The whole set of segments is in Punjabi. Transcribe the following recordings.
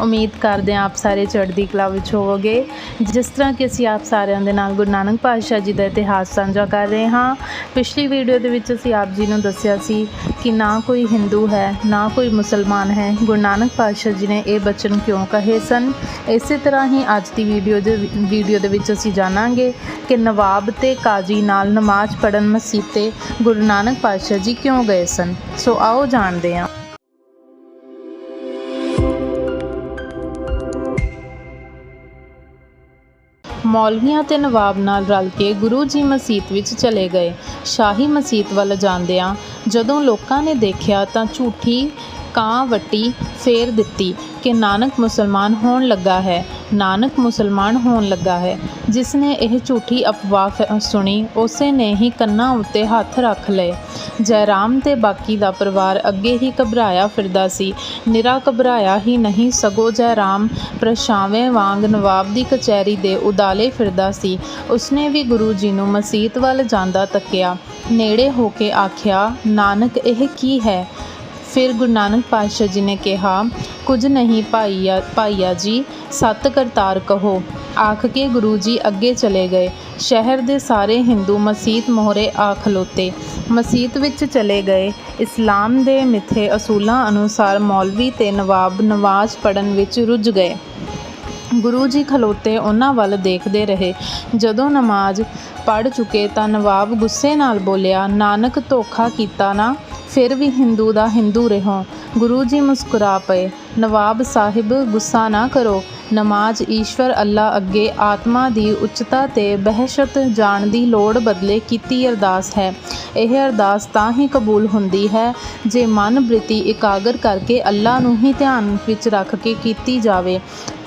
ਉਮੀਦ ਕਰਦੇ ਹਾਂ ਆਪ ਸਾਰੇ ਚੜ੍ਹਦੀ ਕਲਾ ਵਿੱਚ ਹੋਵੋਗੇ। ਜਿਸ ਤਰ੍ਹਾਂ ਕਿ ਅਸੀਂ ਆਪ ਸਾਰਿਆਂ ਦੇ ਨਾਲ ਗੁਰੂ ਨਾਨਕ ਪਾਤਸ਼ਾਹ ਜੀ ਦਾ ਇਤਿਹਾਸ ਸਾਂਝਾ ਕਰ ਰਹੇ ਹਾਂ। ਪਿਛਲੀ ਵੀਡੀਓ ਦੇ ਵਿੱਚ ਅਸੀਂ ਆਪ ਜੀ ਨੂੰ ਦੱਸਿਆ ਸੀ ਕਿ ਨਾ ਕੋਈ ਹਿੰਦੂ ਹੈ, ਨਾ ਕੋਈ ਮੁਸਲਮਾਨ ਹੈ। ਗੁਰੂ ਨਾਨਕ ਪਾਤਸ਼ਾਹ ਜੀ ਨੇ ਇਹ ਬਚਨ ਕਿਉਂ ਕਹੇ ਸਨ? ਇਸੇ ਤਰ੍ਹਾਂ ਹੀ ਅੱਜ ਦੀ ਵੀਡੀਓ ਦੇ ਵੀਡੀਓ ਦੇ ਵਿੱਚ ਅਸੀਂ ਜਾਣਾਂਗੇ ਕਿ ਨਵਾਬ ਤੇ ਕਾਜ਼ੀ ਨਾਲ ਨਮਾਜ਼ ਪੜਨ ਮਸਜਿਦ ਤੇ ਗੁਰੂ ਨਾਨਕ ਪਾਤਸ਼ਾਹ ਜੀ ਕਿਉਂ ਗਏ ਸਨ। ਸੋ ਆਓ ਜਾਣਦੇ ਹਾਂ। ਮੌਲਵੀਆਂ ਤੇ ਨਵਾਬ ਨਾਲ ਰਲ ਕੇ ਗੁਰੂ ਜੀ ਮਸੀਤ ਵਿੱਚ ਚਲੇ ਗਏ। ਸ਼ਾਹੀ ਮਸੀਤ ਵੱਲ ਜਾਂਦਿਆਂ ਜਦੋਂ ਲੋਕਾਂ ਨੇ ਦੇਖਿਆ ਤਾਂ ਝੂਠੀ ਕਾਂ ਵੱਟੀ ਫੇਰ ਦਿੱਤੀ ਕਿ ਨਾਨਕ ਮੁਸਲਮਾਨ ਹੋਣ ਲੱਗਾ ਹੈ। ਨਾਨਕ ਮੁਸਲਮਾਨ ਹੋਣ ਲੱਗਾ ਹੈ। ਜਿਸ ਨੇ ਇਹ ਝੂਠੀ ਅਫਵਾਹ ਸੁਣੀ, ਉਸੇ ਨੇ ਹੀ ਕੰਨਾਂ ਉੱਤੇ ਹੱਥ ਰੱਖ ਲਏ। ਜੈਰਾਮ ਤੇ ਬਾਕੀ ਦਾ ਪਰਿਵਾਰ ਅੱਗੇ ਹੀ ਘਬਰਾਇਆ ਫਿਰਦਾ ਸੀ। ਨਿਰਾ ਘਬਰਾਇਆ ਹੀ ਨਹੀਂ, ਸਗੋਂ ਜੈਰਾਮ ਪ੍ਰਸ਼ਾਵੇਂ ਵਾਂਗ ਨਵਾਬ ਦੀ ਕਚਹਿਰੀ ਦੇ ਉਦਾਲੇ ਫਿਰਦਾ ਸੀ। ਉਸਨੇ ਵੀ ਗੁਰੂ ਜੀ ਨੂੰ ਮਸੀਤ ਵੱਲ ਜਾਂਦਾ ਤੱਕਿਆ। ਨੇੜੇ ਹੋ ਕੇ ਆਖਿਆ, ਨਾਨਕ, ਇਹ ਕੀ ਹੈ? ਫਿਰ ਗੁਰੂ ਨਾਨਕ ਪਾਤਸ਼ਾਹ ਜੀ ਨੇ ਕਿਹਾ ਕੁਝ ਨਹੀਂ ਭਾਈਆ ਭਾਈਆ ਜੀ। ਸਤ ਕਰਤਾਰ ਕਹੋ। ਆਖ ਕੇ ਗੁਰੂ ਜੀ ਅੱਗੇ ਚਲੇ ਗਏ। ਸ਼ਹਿਰ ਦੇ ਸਾਰੇ ਹਿੰਦੂ ਮਸਜਿਦ ਮੋਹਰੇ ਆ ਖਲੋਤੇ ਮਸਜਿਦ ਵਿੱਚ ਚਲੇ ਗਏ। ਇਸਲਾਮ ਦੇ ਮਿੱਥੇ ਅਸੂਲਾਂ ਅਨੁਸਾਰ ਮੌਲਵੀ ਤੇ ਨਵਾਬ ਨਮਾਜ਼ ਪੜਨ ਵਿੱਚ ਰੁੱਝ ਗਏ। ਗੁਰੂ ਜੀ ਖਲੋਤੇ ਉਹਨਾਂ ਵੱਲ ਦੇਖਦੇ ਰਹੇ। ਜਦੋਂ ਨਮਾਜ਼ ਪੜ ਚੁੱਕੇ ਤਾਂ ਨਵਾਬ ਗੁੱਸੇ ਨਾਲ ਬੋਲਿਆ, ਨਾਨਕ ਧੋਖਾ ਕੀਤਾ ਨਾ, ਫਿਰ ਵੀ ਹਿੰਦੂ ਦਾ ਹਿੰਦੂ ਰਹੋ। ਗੁਰੂ ਜੀ ਮੁਸਕਰਾ ਪਏ। ਨਵਾਬ ਸਾਹਿਬ, ਗੁੱਸਾ ਨਾ ਕਰੋ। ਨਮਾਜ਼ ਈਸ਼ਵਰ ਅੱਲਾ ਅੱਗੇ ਆਤਮਾ ਦੀ ਉੱਚਤਾ ਤੇ ਬਹਿਸ਼ਤ ਜਾਣ ਦੀ ਲੋੜ ਬਦਲੇ ਕੀਤੀ ਅਰਦਾਸ ਹੈ। ਇਹ ਅਰਦਾਸ ਤਾਂ ਹੀ ਕਬੂਲ ਹੁੰਦੀ ਹੈ ਜੇ ਮਨ ਬ੍ਰਿਤੀ ਇਕਾਗਰ ਕਰਕੇ ਅੱਲਾ ਨੂੰ ਹੀ ਧਿਆਨ ਵਿੱਚ ਰੱਖ ਕੇ ਕੀਤੀ ਜਾਵੇ।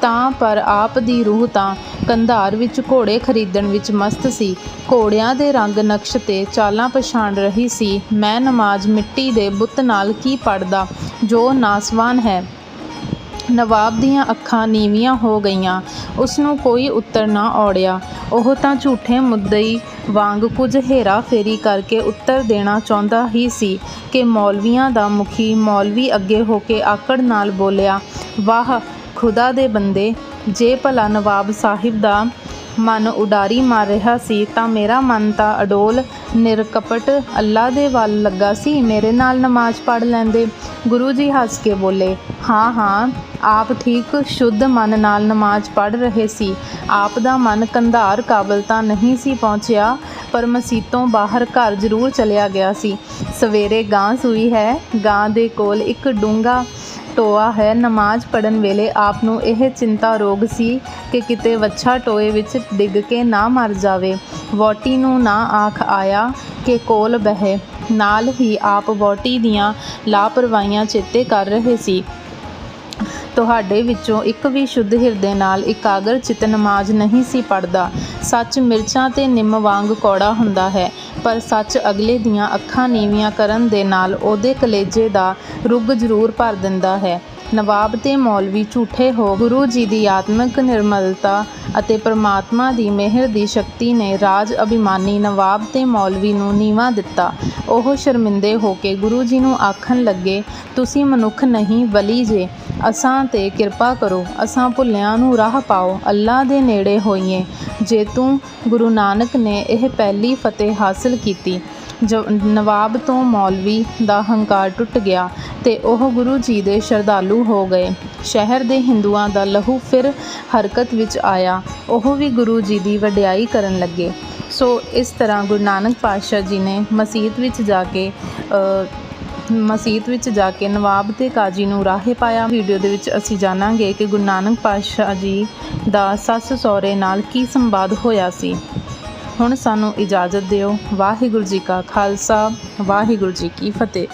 ਤਾਂ ਪਰ ਆਪ ਦੀ ਰੂਹ ਤਾਂ ਕੰਧਾਰ ਵਿੱਚ ਘੋੜੇ ਖਰੀਦਣ ਵਿੱਚ ਮਸਤ ਸੀ। ਘੋੜਿਆਂ ਦੇ ਰੰਗ ਨਕਸ਼ ਤੇ ਚਾਲਾਂ ਪਛਾਣ ਰਹੀ ਸੀ। ਮੈਂ ਨਮਾਜ਼ ਮਿੱਟੀ ਦੇ ਬੁੱਤ ਨਾਲ ਕੀ ਪੜਦਾ ਜੋ ਨਾਸਵਾਨ ਹੈ। ਨਵਾਬ ਦੀਆਂ ਅੱਖਾਂ ਨੀਵੀਆਂ ਹੋ ਗਈਆਂ। ਉਸਨੂੰ ਕੋਈ ਉੱਤਰ ਨਾ ਔੜਿਆ। ਉਹ ਤਾਂ ਝੂਠੇ ਮੁੱਦਈ ਵਾਂਗ ਕੁਝ ਹੇਰਾ ਫੇਰੀ ਕਰਕੇ ਉੱਤਰ ਦੇਣਾ ਚਾਹੁੰਦਾ ਹੀ ਸੀ ਕਿ ਮੌਲਵੀਆਂ ਦਾ ਮੁਖੀ ਮੌਲਵੀ ਅੱਗੇ ਹੋ ਕੇ ਆਕੜ ਨਾਲ ਬੋਲਿਆ, ਵਾਹ, ਖੁਦਾ ਦੇ ਬੰਦੇ, ਜੇ ਭਲਾ ਨਵਾਬ ਸਾਹਿਬ ਦਾ ਮਨ ਉਡਾਰੀ ਮਾਰ ਰਿਹਾ ਸੀ, ਤਾਂ ਮੇਰਾ ਮਨ ਤਾਂ ਅਡੋਲ, ਨਿਰਕਪਟ, ਅੱਲਾ ਦੇ ਵੱਲ ਲੱਗਾ ਸੀ, ਮੇਰੇ ਨਾਲ ਨਮਾਜ਼ ਪੜ੍ਹ ਲੈਂਦੇ। ਗੁਰੂ ਜੀ ਹੱਸ ਕੇ ਬੋਲੇ, ਹਾਂ ਹਾਂ, ਆਪ ਠੀਕ, ਸ਼ੁੱਧ ਮਨ ਨਾਲ ਨਮਾਜ਼ ਪੜ੍ਹ ਰਹੇ ਸੀ। ਆਪ ਦਾ ਮਨ ਕੰਧਾਰ ਕਾਬਲ ਤਾਂ ਨਹੀਂ ਸੀ ਪਹੁੰਚਿਆ, ਪਰ ਮਸੀਤੋਂ ਬਾਹਰ ਘਰ ਜ਼ਰੂਰ ਚਲਿਆ ਗਿਆ ਸੀ। ਸਵੇਰੇ ਗਾਂ ਸੂਈ ਹੈ ਗਾਂ ਦੇ ਕੋਲ ਇੱਕ ਡੂੰਗਾ ਟੋਆ ਹੈ। ਨਮਾਜ਼ ਪੜਨ ਵੇਲੇ ਆਪ ਨੂੰ ਇਹ ਚਿੰਤਾ ਰੋਗ ਸੀ ਕਿ ਕਿਤੇ ਵੱਛਾ ਟੋਏ ਵਿੱਚ ਡਿੱਗ ਕੇ ਨਾ ਮਰ ਜਾਵੇ। ਵੋਟੀ ਨੂੰ ਨਾ ਆਖ ਆਇਆ ਕਿ ਕੋਲ ਬਹਿ। ਨਾਲ ਹੀ ਆਪ ਵੋਟੀ ਦੀਆਂ ਲਾਪਰਵਾਹੀਆਂ ਚੇਤੇ ਕਰ ਰਹੇ ਸੀ। ਤੁਹਾਡੇ ਵਿੱਚੋਂ ਇੱਕ ਵੀ ਸ਼ੁੱਧ ਹਿਰਦੇ ਨਾਲ ਇਕਾਗਰ ਚਿਤ ਨਮਾਜ਼ ਨਹੀਂ ਸੀ ਪੜਦਾ ਸੱਚ ਮਿਰਚਾਂ ਤੇ ਨਿੰਮ ਵਾਂਗ ਕੌੜਾ ਹੁੰਦਾ ਹੈ। ਪਰ ਸੱਚ ਅਗਲੇ ਦੀਆਂ ਅੱਖਾਂ ਨੀਵੀਆਂ ਕਰਨ ਦੇ ਨਾਲ ਉਹਦੇ ਕਲੇਜੇ ਦਾ ਰੁੱਗ ਜ਼ਰੂਰ ਭਰ ਦਿੰਦਾ ਹੈ। ਨਵਾਬ ਤੇ ਮੌਲਵੀ ਝੂਠੇ ਹੋ ਗੁਰੂ ਜੀ ਦੀ ਆਤਮਿਕ ਨਿਰਮਲਤਾ ਅਤੇ ਪਰਮਾਤਮਾ ਦੀ ਮਿਹਰ ਦੀ ਸ਼ਕਤੀ ਨੇ ਰਾਜ ਅਭਿਮਾਨੀ ਨਵਾਬ ਤੇ ਮੌਲਵੀ ਨੂੰ ਨੀਵਾਂ ਦਿੱਤਾ। ਉਹ ਸ਼ਰਮਿੰਦੇ ਹੋ ਕੇ ਗੁਰੂ ਜੀ ਨੂੰ ਆਖਣ ਲੱਗੇ, ਤੁਸੀਂ ਮਨੁੱਖ ਨਹੀਂ, ਵਲੀ ਜੇ। ਅਸਾਂ ਤੇ ਕਿਰਪਾ ਕਰੋ, ਅਸਾਂ ਭੁੱਲਿਆਂ ਨੂੰ ਰਾਹ ਪਾਓ ਅੱਲਾ ਦੇ ਨੇੜੇ ਹੋਈਏ। ਜੇ ਤੂੰ ਗੁਰੂ ਨਾਨਕ ਨੇ ਇਹ ਪਹਿਲੀ ਫਤਿਹ ਹਾਸਲ ਕੀਤੀ, ਜੋ ਨਵਾਬ ਤੋਂ ਮੌਲਵੀ ਦਾ ਹੰਕਾਰ ਟੁੱਟ ਗਿਆ ਤੇ ਉਹ ਗੁਰੂ ਜੀ ਦੇ ਸ਼ਰਧਾਲੂ ਹੋ ਗਏ। ਸ਼ਹਿਰ ਦੇ ਹਿੰਦੂਆਂ ਦਾ ਲਹੂ ਫਿਰ ਹਰਕਤ ਵਿੱਚ ਆਇਆ, ਉਹ ਵੀ ਗੁਰੂ ਜੀ ਦੀ ਵਡਿਆਈ ਕਰਨ ਲੱਗੇ। ਸੋ ਇਸ ਤਰ੍ਹਾਂ ਗੁਰੂ ਨਾਨਕ ਪਾਤਸ਼ਾਹ ਜੀ ਨੇ ਮਸਜਿਦ ਵਿੱਚ ਜਾ ਕੇ ਮਸਜਿਦ ਵਿੱਚ ਜਾ ਕੇ ਨਵਾਬ ਤੇ ਕਾਜੀ ਨੂੰ ਰਾਹੇ ਪਾਇਆ। ਵੀਡੀਓ ਦੇ ਵਿੱਚ ਅਸੀਂ ਜਾਣਾਂਗੇ ਕਿ ਗੁਰੂ ਨਾਨਕ ਪਾਤਸ਼ਾਹ ਜੀ ਦਾ ਸੱਸ ਸਹੁਰੇ ਨਾਲ ਕੀ ਸੰਵਾਦ ਹੋਇਆ ਸੀ। ਹੁਣ ਸਾਨੂੰ ਇਜਾਜ਼ਤ ਦਿਓ। ਵਾਹਿਗੁਰੂ ਜੀ ਕਾ ਖਾਲਸਾ, ਵਾਹਿਗੁਰੂ ਜੀ ਕੀ ਫਤਿਹ।